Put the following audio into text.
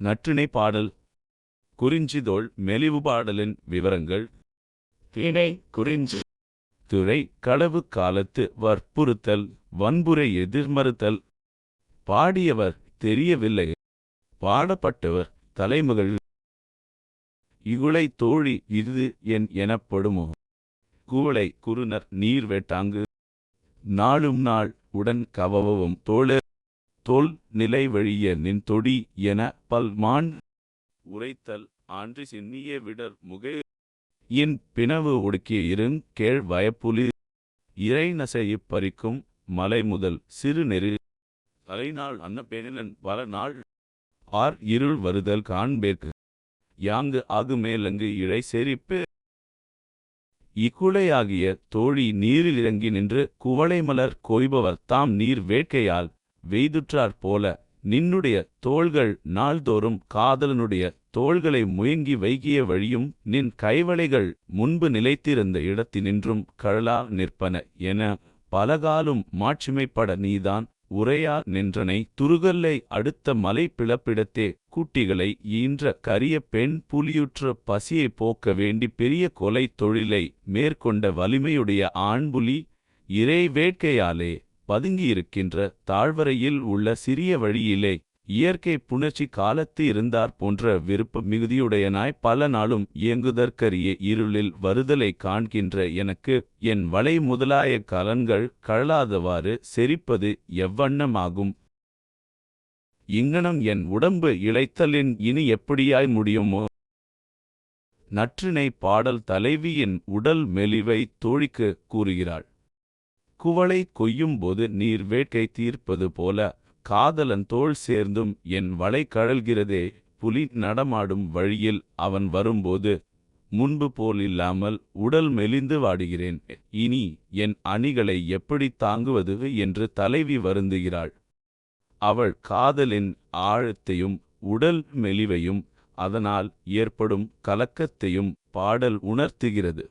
நற்றிணை பாடல். குறிஞ்சிதோள் மெலிவு பாடலின் விவரங்கள். திணை குறிஞ்சி. துறை களவு காலத்து வற்புறுத்தல். வன்புரை எதிர்மறுத்தல். பாடியவர் தெரியவில்லை. பாடப்பட்டவர் தலைமகள். இகுளை தோழி இது என் எனப்படுமோ? குவளை குறுநர் நீர் வேட்டாங்கு. நாளும் நாள் உடன் கவவும் தோழர். தொல் நிலை வழிய நின் தொடி என பல்மான் உரைத்தல் ஆன்றி சின்னிய விடர் முகை இன் பிணவு ஒடுக்கிய இருங் கேழ் வயப்புலி இறை பறிக்கும் மலை முதல் சிறு நெரு தலைநாள் அன்ன பேணிலன் பல நாள் ஆர் இருள் வருதல் காண்பேற்கு யாங்கு ஆகுமேலங்கு இழை செறிப்பு இக்குளையாகிய தோழி நீரில் இறங்கி நின்று குவளைமலர் கொய்பவர் தாம் நீர் வேட்கையால் வெய்துற்றாற் போல நின்னுடைய தோள்கள் நாள்தோறும் காதலனுடைய தோள்களை முயங்கி வைகிய வழியும் நின் கைவளைகள் முன்பு நிலைத்திருந்த இடத்தினின்றும் கழலா நிற்பன என பலகாலும் மாட்சிமைப்பட நீதான் உரையா நின்றனை துருகல்லை அடுத்த மலை பிளப்பிடத்தே குட்டிகளை ஈன்ற கரிய பெண் புலியுற்ற பசியை போக்க வேண்டி பெரிய கொலை தொழிலை மேற்கொண்ட வலிமையுடைய ஆண்புலி இறை வேட்கையாலே பதுங்கியிருக்கின்ற தாழ்வரையில் உள்ள சிறிய வழியிலே இயற்கை புணர்ச்சி காலத்து இருந்தார் போன்ற விருப்ப மிகுதியுடையனாய் பல நாளும் இயங்குதற்கரிய இருளில் வருதலை காண்கின்ற எனக்கு என் வளை முதலாய கலன்கள் கழலாதவாறு செரிப்பது எவ்வண்ணமாகும். இங்ஙனம் என் உடம்பு இளைத்தலின் இனி எப்படியாய் முடியுமோ? நற்றினை பாடல் தலைவியின் உடல் மெலிவை தோழிக்கு கூறுகிறாள். குவளை கொய்யும்போது நீர் வேட்கை தீர்ப்பது போல காதலன் தோள் சேர்ந்தும் என் வளை கழல்கிறதே புலி நடமாடும் வழியில் அவன் வரும்போது முன்பு போல் இல்லாமல் உடல் மெலிந்து வாடுகிறேன். இனி என் அணிகளை எப்படி தாங்குவது என்று தலைவி வருந்துகிறாள். அவள் காதலின் ஆழத்தையும் உடல் மெலிவையும் அதனால் ஏற்படும் கலக்கத்தையும் பாடல் உணர்த்துகிறது.